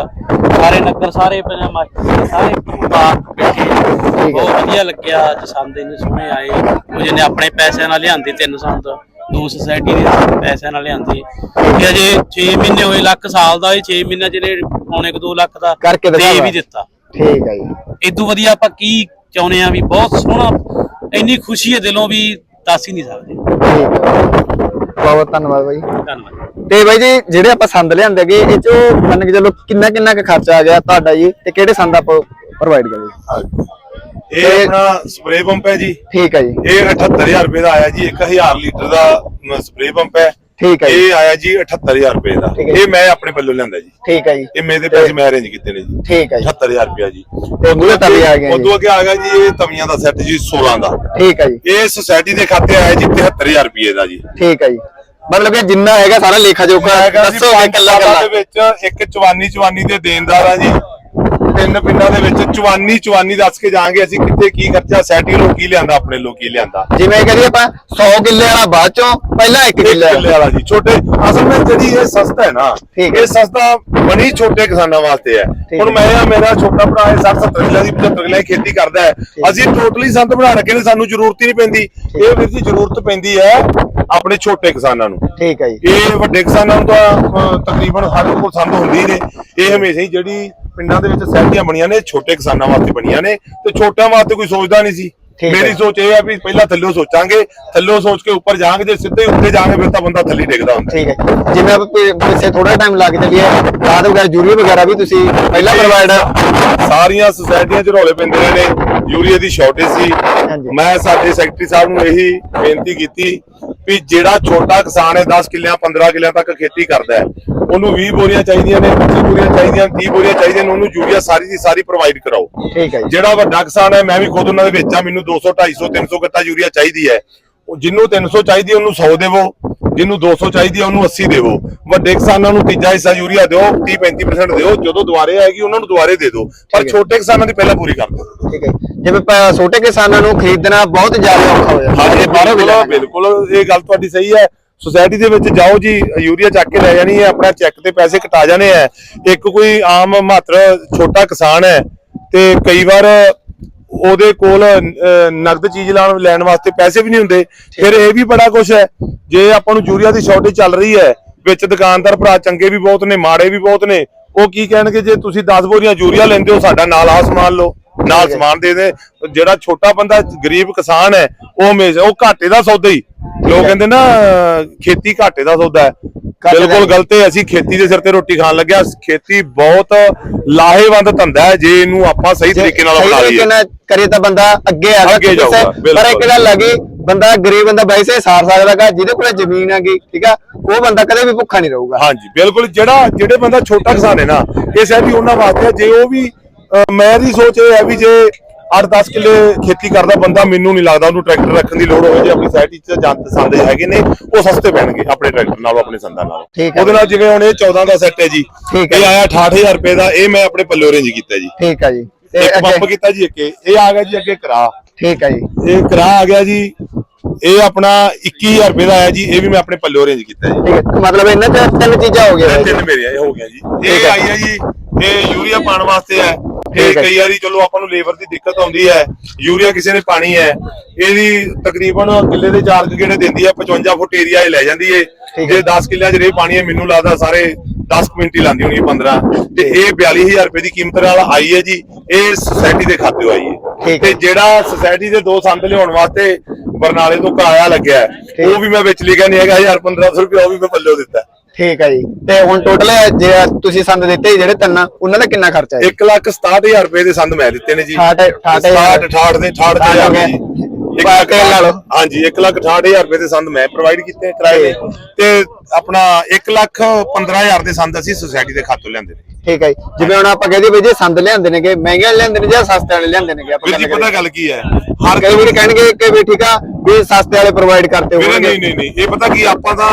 ਸਾਰੇ ਨਗਰ ਸਾਰੇ ਪੰਜਾਬ ਸਾਰੇ ਪਰਿਵਾਰ ਬੈਠੇ। ਬਹੁਤ ਵਧੀਆ ਲੱਗਿਆ ਅੱਜ ਸੰਦ ਇੰਨੇ ਸੋਹਣੇ ਆਏ। ਉਹ ਜਿਹਨੇ ਆਪਣੇ ਪੈਸਿਆਂ ਨਾਲ ਲਿਆਂਦੇ ਤਿੰਨ ਸੰਦ ਦੋ ਸੁਸਾਇਟੀ ਦੇ ਪੈਸਿਆਂ ਨਾਲ ਲਿਆਂਦੇ। ਤੇ ਅਜੇ 6 ਮਹੀਨੇ ਹੋਏ ਲੱਖ ਸਾਲ ਦਾ ਇਹ 6 ਮਹੀਨੇ ਜਿਹੜੇ ਪੌਣੇ 2 ਲੱਖ ਦਾ ਕਰਕੇ ਦੇ ਵਾ। ਦਿੱਤਾ। ਠੀਕ ਹੈ ਜੀ। ਇਦੋਂ ਵਧੀਆ ਆਪਾਂ ਕੀ ਚਾਹੁੰਦੇ ਆ ਵੀ ਬਹੁਤ ਸੋਹਣਾ ਇੰਨੀ ਖੁਸ਼ੀ ਹੈ ਦਿਲੋਂ ਵੀ ਦੱਸ ਹੀ ਨਹੀਂ ਸਕਦੇ। ਬਹੁਤ ਧੰਨਵਾਦ ਬਾਈ। ਧੰਨਵਾਦ। ਤੇ ਬਾਈ ਜੀ ਜਿਹੜੇ ਆਪਾਂ ਸੰਦ ਲਿਆਂਦੇ ਗਏ ਇਹ ਚੋਂ ਮੰਨ ਕੇ ਚੱਲੋ ਕਿੰਨਾ ਕਿੰਨਾ ਕੁ ਖਰਚਾ ਆ ਗਿਆ ਤੁਹਾਡਾ ਜੀ ਤੇ ਕਿਹੜੇ ਸੰਦ ਆਪਾਂ ਪ੍ਰੋਵਾਈਡ ਕਰੇ ਇਹ ਤੇ- ਆਪਣਾ ਸਪਰੇ ਪੰਪ ਹੈ ਜੀ। ਠੀਕ ਹੈ ਜੀ। ਇਹ 78000 ਰੁਪਏ ਦਾ ਆਇਆ ਜੀ 1000 ਲੀਟਰ ਦਾ ਸਪਰੇ ਪੰਪ ਹੈ। ਠੀਕ ਹੈ ਜੀ। ਇਹ ਆਇਆ ਜੀ 78000 ਰੁਪਏ ਦਾ। ਠੀਕ ਹੈ। ਇਹ ਮੈਂ ਆਪਣੇ ਪੱਲੋਂ ਲਿਆਂਦਾ ਜੀ। ਠੀਕ ਹੈ ਜੀ। ਇਹ ਮੇਰੇ ਪੈਸੇ ਮੈਂ ਅਰੇਂਜ ਕੀਤੇ ਨੇ ਜੀ। ਠੀਕ ਹੈ ਜੀ। 78000 ਰੁਪਏ ਜੀ। ਤੇ ਮੂਹਰੇ ਤਲੇ ਆ ਗਏ ਉਦੋਂ ਅੱਗੇ ਆ ਗਿਆ ਜੀ ਇਹ ਤਵੀਆਂ ਦਾ ਸੈੱਟ ਜੀ 16 ਦਾ। ਠੀਕ ਹੈ ਜੀ। ਇਹ ਸੁਸਾਇਟੀ ਦੇ ਖਾਤੇ ਆਇਆ ਜੀ 73000 ਰੁਪਏ ਦਾ ਜੀ। ਠੀਕ ਹੈ ਜੀ। ਮਤਲਬ ਕਿ ਜਿੰਨਾ ਹੈਗਾ ਸਾਰਾ ਲੇਖਾ ਜੋਖਾ ਦੱਸੋ ਪੰਜ ਕੱਲਾ ਸਾਲਾਂ ਕੱਲਾ ਦੇ ਵਿੱਚ ਇੱਕ ਚਵਾਨੀ ਚਵਾਨੀ ਦੇ ਦੇਣਦਾਰ ਆ ਜੀ। ਤਿੰਨ ਪਿੰਡਾਂ ਦੇ ਵਿੱਚ ਚਵਾਨੀ ਚਵਾਨੀ ਦੱਸ ਕੇ ਜਾਾਂਗੇ ਅਸੀਂ ਕਿੱਥੇ ਕੀ ਖਰਚਾ ਸੈਟੀ ਲੋਕ ਕੀ ਲਿਆਂਦਾ ਆਪਣੇ ਲੋਕ ਕੀ ਲਿਆਂਦਾ। ਜਿਵੇਂ ਕਹਦੇ ਆਪਾਂ 100 ਕਿੱਲੇ ਵਾਲਾ ਬਾਅਦ ਚੋਂ ਪਹਿਲਾਂ 1 ਇੱਕ ਕਿੱਲੇ ਕਿੱਲੇ ਵਾਲਾ ਜੀ ਛੋਟੇ ਅਸਲ ਵਿੱਚ ਜਿਹੜੀ ਇਹ ਸਸਤਾ ਹੈ ਨਾ। ਇਹ ਸਸਤਾ ਬਣੀ ਛੋਟੇ ਕਿਸਾਨਾਂ ਵਾਸਤੇ ਹੈ। ਹੁਣ। ਮੈਂ ਆ ਮੇਰਾ ਛੋਟਾ ਭਰਾ ਹੈ 60 70 ਕਿੱਲੇ ਦੀ 75 ਕਿੱਲੇ ਖੇਤੀ ਕਰਦਾ ਹੈ। ਅਸੀਂ ਟੋਟਲੀ ਸੰਦ ਬਣਾ ਰੱਖੇ ਨੇ ਸਾਨੂੰ ਜ਼ਰੂਰਤ ਹੀ ਨਹੀਂ ਪੈਂਦੀ। ਇਹ ਵੀਰ ਜੀ ਜ਼ਰੂਰਤ ਪੈਂਦੀ ਹੈ ਆਪਣੇ ਛੋਟੇ ਕਿਸਾਨਾਂ ਨੂੰ। ਠੀਕ ਹੈ ਜੀ। ਇਹ ਵੱਡੇ ਕਿਸਾਨਾਂ ਨੂੰ ਤਾਂ ਤਕਰੀਬਨ ਹਰ ਕੋਲ ਸੰਦ ਹੁੰਦੀ ਨੇ। ਇਹ ਹਮੇਸ਼ਾ ਹੀ ਜਿਹੜੀ ਪਿੰਡਾਂ ਦੇ ਵਿੱਚ ਸਹਿਤੀਆਂ ਬਣੀਆਂ ਨੇ ਛੋਟੇ ਕਿਸਾਨਾਂ ਵਾਸਤੇ ਬਣੀਆਂ ਨੇ ਤੇ ਛੋਟਿਆਂ ਵਾਸਤੇ ਕੋਈ ਸੋਚਦਾ ਨਹੀਂ ਸੀ। ਹੈ। ਮੇਰੀ ਸੋਚ ਇਹ ਹੈ ਵੀ ਪਹਿਲਾਂ ਥੱਲਿਓ ਸੋਚਾਂਗੇ ਥੱਲਿਓ ਸੋਚ ਕੇ ਉੱਪਰ ਜਾਾਂਗੇ ਜੇ ਸਿੱਧੇ ਉੱਤੇ ਜਾਾਂਗੇ ਫਿਰ ਤਾਂ ਬੰਦਾ ਥੱਲੇ ਹੀ ਡਿੱਗਦਾ ਹੁੰਦਾ। ਠੀਕ ਹੈ। ਜਿਵੇਂ ਆਪਾਂ ਪਿੱਛੇ ਥੋੜਾ ਟਾਈਮ ਲੱਗ ਚੱਲੀਏ ਖਾਦ ਵਗੈਰਾ ਯੂਰੀਆ ਵਗੈਰਾ ਵੀ ਤੁਸੀਂ ਪਹਿਲਾਂ ਪ੍ਰੋਵਾਈਡ ਸਾਰੀਆਂ ਸੁਸਾਇਟੀਆਂ 'ਚ ਰੌਲੇ ਪੈਂਦੇ ਨੇ ਯੂਰੀਆ ਦੀ ਸ਼ਾਰਟੇਜ ਸੀ। ਮੈਂ ਸਾਡੇ ਸੈਕਟਰੀ ਸਾਹਿਬ ਨੂੰ ਇਹੀ ਬੇਨਤੀ ਕੀਤੀ ਵੀ ਜਿਹੜਾ ਛੋਟਾ ਕਿਸਾਨ ਹੈ 10 ਕਿੱਲਿਆਂ 15 ਕਿੱਲਿਆਂ ਤੱਕ ਖੇਤੀ ਕਰਦਾ ਹੈ ਉਹਨੂੰ 20 ਬੋਰੀਆਂ ਚਾਹੀਦੀਆਂ ਨੇ 25 ਬੋਰੀਆਂ ਚਾਹੀਦੀਆਂ ਨੇ 30 ਬੋਰੀਆਂ ਚਾਹੀਦੀਆਂ ਨੇ ਉਹਨੂੰ ਯੂਰੀਆ ਸਾਰੀ ਦੀ ਸਾਰੀ ਪ੍ਰੋਵਾਈਡ ਕਰਾਓ। ਠੀਕ ਹੈ ਜਿਹੜਾ ਵੱਡਾ ਕਿਸਾਨ ਹੈ ਮੈਂ ਵੀ ਖੁਦ ਉਹਨਾਂ ਦੇ ਵਿੱਚ ਆ ਮੈਨੂੰ 200 250 300 ਗੱਟਾ ਯੂਰੀਆ ਚਾਹੀਦੀ ਹੈ। ਉਹ ਜਿਹਨੂੰ 300 ਚਾਹੀਦੀ ਹੈ ਉਹਨੂੰ 100 ਦੇਵੋ ਜਿਹਨੂੰ 200 ਚਾਹੀਦੀ ਹੈ ਉਹਨੂੰ 80 ਦੇਵੋ। ਵੱਡੇ ਕਿਸਾਨਾਂ ਨੂੰ ਤੀਜਾ ਹਿੱਸਾ ਯੂਰੀਆ ਦਿਓ 30 35% ਦਿਓ ਜਦੋਂ ਦੁਬਾਰੇ ਆਏਗੀ ਉਹਨਾਂ ਨੂੰ ਦੁਬਾਰੇ ਦੇ ਦਿਓ। ਪਰ। ਛੋਟੇ ਕਿਸਾਨਾਂ ਦੀ ਪਹਿਲਾਂ ਪੂਰੀ ਕਰ ਦਿਓ। ਠੀਕ ਹੈ ਜਿਵੇਂ ਪ- ਛੋਟੇ ਕਿਸਾਨਾਂ ਨੂੰ ਖਰੀਦਣਾ ਬਹੁਤ ਜ਼ਿਆਦਾ ਔਖਾ ਹੋ ਜਾਂਦਾ। ਹਾਂਜੀ ਬਾਹਰੋਂ ਵੀ ਬਿਲਕੁਲ ਲੈਣਾ। ਬਿਲਕੁਲ ਇਹ ਗੱਲ ਤੁਹਾਡੀ ਸਹੀ ਹੈ। ਸੁਸਾਇਟੀ ਦੇ ਵਿੱਚ ਜਾਓ ਜੀ ਯੂਰੀਆ ਚੱਕ ਕੇ ਲੈ ਜਾਣੀ ਹੈ ਆਪਣਾ ਚੈੱਕ ਤੇ ਪੈਸੇ ਕਟਾ ਜਾਣੇ ਹੈ। ਇੱਕ ਕੋਈ ਆਮ ਮਾਤਰ ਛੋਟਾ ਕਿਸਾਨ ਹੈ ਤੇ ਕਈ ਵਾਰ ਉਹਦੇ ਕੋਲ ਅਹ, ਨਗਦ ਚੀਜ਼ ਲੈਣ ਲੈਣ ਵਾਸਤੇ ਪੈਸੇ ਵੀ ਨਹੀਂ ਹੁੰਦੇ। ਫਿਰ ਇਹ ਵੀ ਬੜਾ ਕੁਝ ਹੈ। ਜੇ ਆਪਾਂ ਨੂੰ ਯੂਰੀਆ ਦੀ ਸ਼ਾਰਟੇਜ ਚੱਲ ਰਹੀ ਹੈ ਵਿੱਚ ਦੁਕਾਨਦਾਰ ਭਰਾ ਚੰਗੇ ਵੀ ਬਹੁਤ ਨੇ ਮਾੜੇ ਵੀ ਬਹੁਤ ਨੇ ਉਹ ਕੀ ਕਹਿਣਗੇ ਜੇ ਤੁਸੀਂ 10 ਬੋਰੀਆਂ ਯੂਰੀਆ ਲੈਂਦੇ ਹੋ ਸਾਡਾ ਨਾਲ ਆ ਸਮਾਨ ਲਓ। ਨਾਲ ਸਮਾਨ ਦੇ ਦੇ। ਜਿਹੜਾ ਛੋਟਾ ਬੰਦਾ ਗਰੀਬ ਕਿਸਾਨ ਹੈ ਉਹ ਹਮੇਸ਼ਾ ਉਹ ਘਾਟੇ ਦਾ ਸੌਦਾ ਹੀ। ਲੋਕ ਕਹਿੰਦੇ ਨਾ ਖੇਤੀ ਘਾਟੇ ਦਾ ਸੌਦਾ ਹੈ। ਬਿਲਕੁਲ। ਗਲਤ ਹੈ ਅਸੀਂ ਖੇਤੀ ਦੇ ਸਿਰ ਤੇ ਰੋਟੀ ਖਾਣ ਲੱਗਿਆ। ਖੇਤੀ ਬਹੁਤ ਲਾਹੇਵੰਦ ਧੰਦਾ ਹੈ ਜੇ ਇਹਨੂੰ ਆਪਾਂ ਸਹੀ ਤਰੀਕੇ ਨਾਲ ਸਹੀ ਅਪਣਾ ਲਈਏ। ਕਰੇ ਤਾਂ ਬੰਦਾ ਅੱਗੇ ਆ ਅੱਗੇ ਜਾਊਗਾ, ਪਰ। ਇੱਕ ਗੱਲ ਲੱਗੀ ਬੰਦਾ ਗਰੀਬ ਬੰਦਾ ਵੈਸੇ ਸਾਰ ਸਕਦਾਗਾ ਜਿਹਦੇ ਕੋਲ ਜ਼ਮੀਨ ਹੈਗੀ ਠੀਕ ਆ ਉਹ ਬੰਦਾ ਕਦੇ ਵੀ ਭੁੱਖਾ ਨਹੀਂ ਰਹੂਗਾ। ਹਾਂਜੀ ਬਿਲਕੁਲ। ਜਿਹੜਾ ਜਿਹੜੇ ਬੰਦਾ ਛੋਟਾ ਕਿਸਾਨ ਹੈ ਨਾ ਇਹ ਸ਼ਾਇਦ ਵੀ ਉਹਨਾਂ ਵਾਸਤੇ ਜੇ ਉਹ ਵੀ ਮੇਰੀ ਸੋਚ ਇਹ ਹੈ ਵੀ ਜੇ 8-10 ਕਿੱਲੇ ਖੇਤੀ ਕਰਦਾ ਬੰਦਾ ਮੈਨੂੰ ਨਹੀਂ ਲੱਗਦਾ ਉਹਨੂੰ ਟਰੈਕਟਰ ਰੱਖਣ ਦੀ ਲੋੜ ਹੋਵੇ ਜੇ ਆਪਣੀ ਸਾਈਡ 'ਚ ਜੰਤ ਸੰਦ ਹੈਗੇ ਨੇ ਉਹ ਸਸਤੇ ਪੈਣਗੇ ਆਪਣੇ ਟਰੈਕਟਰ ਨਾਲੋਂ ਆਪਣੇ ਸੰਦਾਂ ਨਾਲੋਂ। ਹੈ। ਉਹਦੇ ਨਾਲ ਜਿਵੇਂ ਹੁਣ ਇਹ 14 ਦਾ ਸੈੱਟ ਹੈ ਜੀ ਹੈ। ਇਹ ਆਇਆ 68000 ਰੁਪਏ ਦਾ ਇਹ ਮੈਂ ਆਪਣੇ ਪੱਲੇ ਅਰੇਂਜ ਕੀਤਾ ਜੀ। ਠੀਕ ਆ ਜੀ। ਤੇ ਇੱਕ ਪੰਪ ਅੱਗੇ ਕੀਤਾ ਜੀ ਇੱਕ ਇਹ ਆ ਗਿਆ ਜੀ ਅੱਗੇ ਕਰਾ ਠੀਕ ਆ ਜੀ। ਇਹ ਕਰਾ ਆ ਗਿਆ ਜੀ ਇਹ ਆਪਣਾ 21000 ਰੁਪਏ ਦਾ ਆਇਆ ਜੀ ਇਹ ਵੀ ਮੈਂ ਆਪਣੇ ਪੱਲੇ ਅਰੇਂਜ ਕੀਤਾ ਜੀ। ਠੀਕ ਹੈ। ਮਤਲਬ ਇਹਨਾਂ ਚ ਤਿੰਨ ਚੀਜ਼ਾਂ ਹੋ ਗਈਆਂ ਇਹ ਤਿੰਨ ਮੇਰੀਆਂ ਇਹ ਹੋ ਗਿਆ ਜੀ। ਇਹ ਹੈ। ਆਈ ਹੈ ਜੀ ਇਹ ਯੂਰੀਆ ਪਾਉਣ ਵਾਸਤੇ ਹੈ। ਇਹ। ਕਈ ਵਾਰੀ ਚਲੋ ਆਪਾਂ ਨੂੰ ਲੇਬਰ ਦੀ ਦਿੱਕਤ ਆਉਂਦੀ ਹੈ ਯੂਰੀਆ ਕਿਸੇ ਨੇ ਪਾਣੀ ਹੈ ਇਹਦੀ ਤਕਰੀਬਨ ਕਿੱਲੇ ਦੇ ਚਾਰ ਕੁ ਗੇੜੇ ਦਿੰਦੀ ਹੈ 55 ਫੁੱਟ ਏਰੀਆ ਇਹ ਲੈ ਜਾਂਦੀ ਹੈ। ਜੇ 10 ਕਿੱਲਿਆਂ 'ਚ ਰੇ ਪਾਣੀ ਹੈ ਮੈਨੂੰ ਲੱਗਦਾ ਸਾਰੇ 10 ਕੁ ਮਿੰਟ ਹੀ ਲਾਂਦੀ ਹੋਣੀ ਹੈ 15 ਤੇ ਇਹ 42000 ਰੁਪਏ ਦੀ ਕੀਮਤ ਨਾਲ ਆਈ ਹੈ ਜੀ ਇਹ ਸੁਸਾਇਟੀ ਦੇ ਖਾਤੇ ਆਈ ਹੈ ਤੇ। ਜਿਹੜਾ ਸੁਸਾਇਟੀ ਦੇ ਦੋ ਸੰਦ ਲਿਆਉਣ ਵਾਸਤੇ ਬਰਨਾਲੇ ਤੋਂ ਕਿਰਾਇਆ ਲੱਗਿਆ। ਉਹ ਵੀ ਮੈਂ ਵਿੱਚ ਲਿਖਿਆ ਨਹੀਂ ਹੈਗਾ 1000 1500 ਰੁਪਏ ਉਹ ਵੀ ਮੈਂ ਪੱਲੇ ਦਿੱਤਾ ਠੀਕ ਆ ਜੀ। ਤੇ ਹੁਣ ਟੋਟਲ ਜੇ ਤੁਸੀਂ ਸੰਦ ਦਿੱਤੇ ਜਿਹੜੇ ਤਿੰਨ ਉਹਨਾਂ ਦਾ ਕਿੰਨਾ ਖਰਚਾ ਹੈ 1 ਲੱਖ 67000 ਰੁਪਏ ਦੇ ਸੰਦ ਮੈਂ ਦਿੱਤੇ ਨੇ ਜੀ। 68 68 68 ਦੇ 68 ਹੋ ਹਜ਼ਾਰ ਗਿਆ। ਜੀ। ਇੱਕ ਪਾ ਲੱਖ ਕੇ ਲਾ ਲਓ। ਹਾਂਜੀ 1 ਲੱਖ 68000 ਰੁਪਏ ਦੇ ਸੰਦ ਮੈਂ ਪ੍ਰੋਵਾਈਡ ਕੀਤੇ ਕਿਰਾਏ ਦੇ ਤੇ ਆਪਣਾ 1 ਲੱਖ 15000 ਦੇ ਸੰਦ ਅਸੀਂ ਸੁਸਾਇਟੀ ਦੇ ਖਾਤੋਂ ਲਿਆਂਦੇ ਨੇ। ਠੀਕ ਹੈ ਜੀ। ਜਿਵੇਂ ਹੁਣ ਆਪਾਂ ਕਹਦੇ ਵੀ ਜੇ ਸੰਦ ਲਿਆਂਦੇ ਨੇਗੇ ਮਹਿੰਗੇ ਲਿਆਂਦੇ ਨੇ ਜਾਂ ਸਸਤੇ ਵਾਲੇ ਲਿਆਂਦੇ ਨੇਗੇ ਆਪਾਂ ਗੱਲ ਪਤਾ। ਗੱਲ ਕੀ ਹੈ? ਹਰ ਕਈ ਵੀਰ ਕਹਿਣਗੇ ਕਿ ਵੀ ਠੀਕ ਆ ਵੀ ਸਸਤੇ ਵਾਲੇ ਪ੍ਰੋਵਾਈਡ ਕਰਤੇ ਵੀਰੇ ਹੋਣਗੇ ਨਹੀਂ ਨਹੀਂ ਨਹੀਂ ਇਹ ਪਤਾ ਕੀ ਆਪਾਂ ਤਾਂ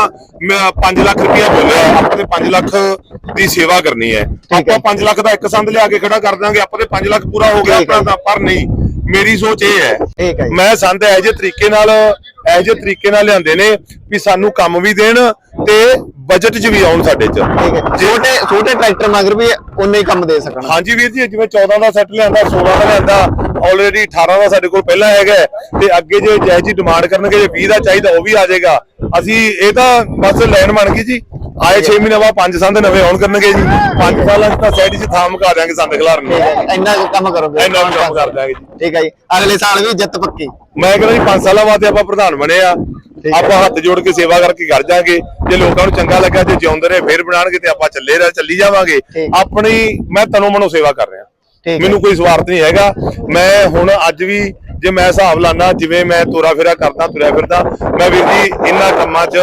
5 ਲੱਖ ਰੁਪਇਆ ਬੋਲਿਆ ਆਪਾਂ ਤੇ 5 ਲੱਖ ਦੀ ਸੇਵਾ ਕਰਨੀ ਹੈ ਹੈ। ਆਪਾਂ 5 ਲੱਖ ਦਾ ਇੱਕ ਸੰਦ ਲਿਆ ਕੇ ਖੜਾ ਕਰ ਦਾਂਗੇ ਆਪਾਂ ਤੇ 5 ਲੱਖ ਪੂਰਾ ਹੋ ਗਿਆ ਠੀਕ ਹੈ। ਆਪਣਾ ਤਾਂ ਪਰ ਨਹੀਂ ਮੇਰੀ ਸੋਚ ਇਹ ਹੈ ਠੀਕ ਹੈ ਜੀ। ਮੈਂ ਸੰਦ ਇਹੋ ਜਿਹੇ ਤਰੀਕੇ ਨਾਲ ਇਹੋ ਜਿਹੇ ਤਰੀਕੇ ਨਾਲ ਲਿਆਂਦੇ ਨੇ ਵੀ ਸਾਨੂੰ ਕੰਮ ਵੀ ਦੇਣ ਤੇ ਬਜਟ 'ਚ ਵੀ ਆਉਣ ਸਾਡੇ 'ਚ ਠੀਕ ਹੈ ਛੋਟੇ ਛੋਟੇ ਟਰੈਕਟਰ ਮਗਰ ਵੀ ਉਨੇ ਹੀ ਕੰਮ ਦੇ ਸਕਣ ਹਾਂਜੀ ਵੀਰ ਜੀ ਜਿਵੇਂ 14 ਦਾ ਸੈੱਟ ਲਿਆਂਦਾ 16 ਦਾ ਲਿਆਂਦਾ ਆਲਰੇਡੀ 18 ਦਾ ਸਾਡੇ ਕੋਲ ਪਹਿਲਾਂ ਹੈਗਾ ਤੇ ਅੱਗੇ ਜੇ ਜੈ ਜੀ ਡਿਮਾਂਡ ਕਰਨਗੇ ਜੇ 20 ਦਾ ਚਾਹੀਦਾ ਉਹ ਵੀ ਆ ਜਾਏਗਾ। ਅਸੀਂ ਇਹ ਤਾਂ ਬਸ ਲਾਈਨ ਬਣ ਗਈ ਜੀ। ਆਏ 6 ਮਹੀਨੇ ਬਾਅਦ ਪੰਜ ਸੰਦ ਨਵੇਂ ਆਉਣ ਕਰਨਗੇ ਜੀ। 5 ਸਾਲਾਂ 'ਚ ਤਾਂ ਸਾਈਡ 'ਚ ਥਾਂ ਮੁਕਾ ਦਿਆਂਗੇ ਸੰਦ ਖਿਲਾਰਨ ਨੂੰ। ਇੰਨਾ ਕੁ ਕੰਮ ਕਰੋਗੇ। ਇੰਨਾ ਕੁ ਕੰਮ ਕਰ ਦਿਆਂਗੇ ਜੀ। ਠੀਕ ਹੈ ਜੀ ਅਗਲੇ ਸਾਲ ਵੀ ਜਿੱਤ ਪੱਕੀ। ਮੈਂ ਕਹਿੰਦਾ ਜੀ 5 ਸਾਲਾਂ ਬਾਅਦ ਤੇ ਆਪਾਂ ਪ੍ਰਧਾਨ ਬਣੇ ਆ। ਆਪਾਂ ਹੱਥ ਜੋੜ ਕੇ ਸੇਵਾ ਕਰਕੇ ਕਰ ਜਾਾਂਗੇ। ਜੇ ਲੋਕਾਂ ਨੂੰ ਚੰਗਾ ਲੱਗਾ ਜੇ ਜਿਉਂਦੇ ਰਹੇ ਫੇਰ ਬਣਾਣਗੇ ਤੇ ਆਪਾਂ ਚੱਲੇ ਰਹਿ ਚੱਲੀ ਜਾਵਾਂਗੇ। ਆਪਣੀ ਮੈਂ ਤਨੋਂ ਮਨੋਂ ਸੇਵਾ ਕਰ ਰਿਹਾ। ਮੈਨੂੰ ਕੋਈ ਸਵਾਰਥ ਨਹੀਂ ਹੈਗਾ। ਮੈਂ ਹੁਣ ਅੱਜ ਵੀ ਜੇ ਮੈਂ ਹਿਸਾਬ ਲਾਣਾ ਜਿਵੇਂ ਮੈਂ ਤੋਰਾ ਫੇਰਾ ਕਰਦਾ ਤੁਰਿਆ ਫਿਰਦਾ ਮੈਂ ਵੀਰ ਜੀ ਇਹਨਾਂ ਕੰਮਾਂ 'ਚ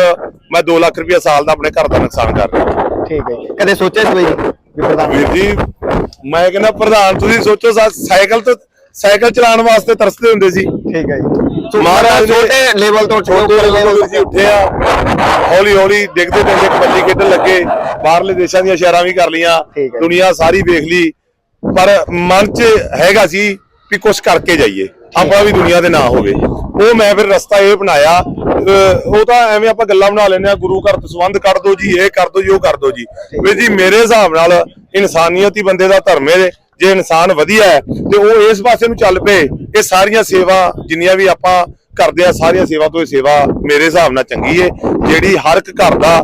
ਮੈਂ 2 ਲੱਖ ਰੁਪਇਆ ਸਾਲ ਦਾ ਆਪਣੇ ਘਰ ਦਾ ਨੁਕਸਾਨ ਕਰ ਰਿਹਾ। ਠੀਕ ਹੈ। ਕਦੇ ਸੋਚਿਆ ਸੀ ਬਈ ਵੀਰ ਜੀ ਮੈਂ ਕਹਿੰਦਾ ਪ੍ਰਧਾਨ ਤੁਸੀਂ ਸੋਚੋ ਸਾਈਕਲ ਤੋਂ ਸਾਈਕਲ ਚਲਾਉਣ ਵਾਸਤੇ ਤਰਸਦੇ ਹੁੰਦੇ ਸੀ। ਠੀਕ ਹੈ ਜੀ। ਮਹਾਰਾਜ ਛੋਟੇ ਲੈਵਲ ਤੋਂ ਛੋਟੇ ਲੈਵਲ ਤੋਂ ਜੀ ਉੱਠੇ ਆ। ਹੌਲੀ ਹੌਲੀ ਦੇਖਦੇ ਦੇਖਦੇ ਕਬੱਡੀ ਖੇਡਣ ਲੱਗੇ। ਬਾਹਰਲੇ ਦੇਸ਼ਾਂ ਦੀਆਂ ਸ਼ਹਿਰਾਂ ਵੀ ਕਰ ਲੀਆਂ ਹੈ। ਦੁਨੀਆ ਸਾਰੀ ਵੇਖ ਲਈ। ਪਰ ਮਨ 'ਚ ਹੈਗਾ ਸੀ ਵੀ ਕੁਝ ਕਰਕੇ ਜਾਈਏ, ਆਪਾਂ ਵੀ ਦੁਨੀਆ ਦੇ ਨਾ ਹੋਵੇ। ਉਹ ਮੈਂ ਫਿਰ ਰਸਤਾ ਇਹ ਬਣਾਇਆ ਅਹ ਉਹ ਤਾਂ ਐਵੇਂ ਆਪਾਂ ਗੱਲਾਂ ਬਣਾ ਲੈਂਦੇ ਆ ਗੁਰੂ ਘਰ ਤੋਂ ਸੰਬੰਧ ਕੱਢ ਦੋ ਜੀ, ਇਹ ਕਰ ਦੋ ਜੀ, ਉਹ ਕਰ ਦੋ ਜੀ। ਵੀ ਜੀ ਮੇਰੇ ਹਿਸਾਬ ਨਾਲ ਇਨਸਾਨੀਅਤ ਹੀ ਬੰਦੇ ਦਾ ਧਰਮ ਹੈ, ਜੇ ਇਨਸਾਨ ਵਧੀਆ ਹੈ, ਤੇ ਉਹ ਇਸ ਪਾਸੇ ਨੂੰ ਚੱਲ ਪਏ, ਇਹ ਸਾਰੀਆਂ ਸੇਵਾ ਜਿੰਨੀਆਂ ਵੀ ਆਪਾਂ ਕਰਦੇ ਆ ਸਾਰੀਆਂ ਸੇਵਾ ਤੋਂ ਇਹ ਸੇਵਾ ਮੇਰੇ ਹਿਸਾਬ ਨਾਲ ਚੰਗੀ ਏ। ਜਿਹੜੀ ਹਰ ਇੱਕ ਘਰ ਦਾ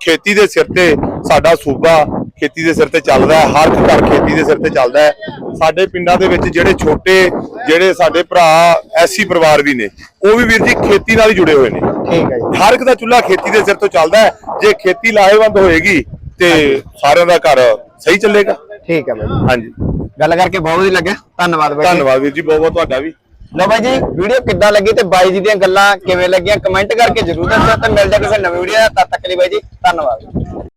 ਖੇਤੀ ਦੇ ਸਿਰ ਤੇ ਸਾਡਾ ਸੂਬਾ ਖੇਤੀ ਦੇ ਸਿਰ ਤੇ ਚੱਲਦਾ ਹੈ ਹਰ ਇੱਕ ਘਰ ਖੇਤੀ ਦੇ ਸਿਰ ਤੇ ਚੱਲਦਾ ਹੈ। ਸਾਡੇ ਪਿੰਡਾਂ ਦੇ ਵਿੱਚ ਜਿਹੜੇ ਛੋਟੇ ਜਿਹੜੇ ਸਾਡੇ ਭਰਾ ਐਸੀ ਪਰਿਵਾਰ ਵੀ ਨੇ ਉਹ ਵੀ ਵੀਰ ਜੀ ਖੇਤੀ ਨਾਲ ਹੀ ਜੁੜੇ ਹੋਏ ਨੇ। ਠੀਕ ਹੈ ਹਰ ਇੱਕ ਦਾ ਚੁੱਲ੍ਹਾ ਖੇਤੀ ਦੇ ਸਿਰ ਤੋਂ ਚੱਲਦਾ ਹੈ। ਜੇ ਖੇਤੀ ਲਾਹੇਵੰਦ ਹੋਏਗੀ ਤੇ ਸਾਰਿਆਂ ਦਾ ਘਰ ਸਹੀ ਚੱਲੇਗਾ। ਠੀਕ ਹੈ ਬਾਈ। ਹਾਂਜੀ। ਗੱਲ ਕਰਕੇ ਬਹੁਤ ਵਧੀਆ ਲੱਗਿਆ। ਧੰਨਵਾਦ ਬਾਈ। ਧੰਨਵਾਦ ਵੀਰ ਜੀ ਬਹੁਤ ਬਹੁਤ ਤੁਹਾਡਾ ਵੀ। ਲਓ ਬਾਈ ਜੀ ਵੀਡੀਓ ਕਿੱਦਾਂ ਲੱਗੀ ਤੇ ਬਾਈ ਜੀ ਦੀਆਂ ਗੱਲਾਂ ਕਿਵੇਂ ਲੱਗੀਆਂ? ਕਮੈਂਟ ਕਰਕੇ ਜਰੂਰ ਦੱਸਿਓ ਤੇ ਮਿਲਦੇ ਹਾਂ ਕਿਸੇ ਨਵੀਂ ਵੀਡੀਓ ਤਦ ਤੱਕ ਲਈ ਬਾਈ ਜੀ, ਧੰਨਵਾਦ।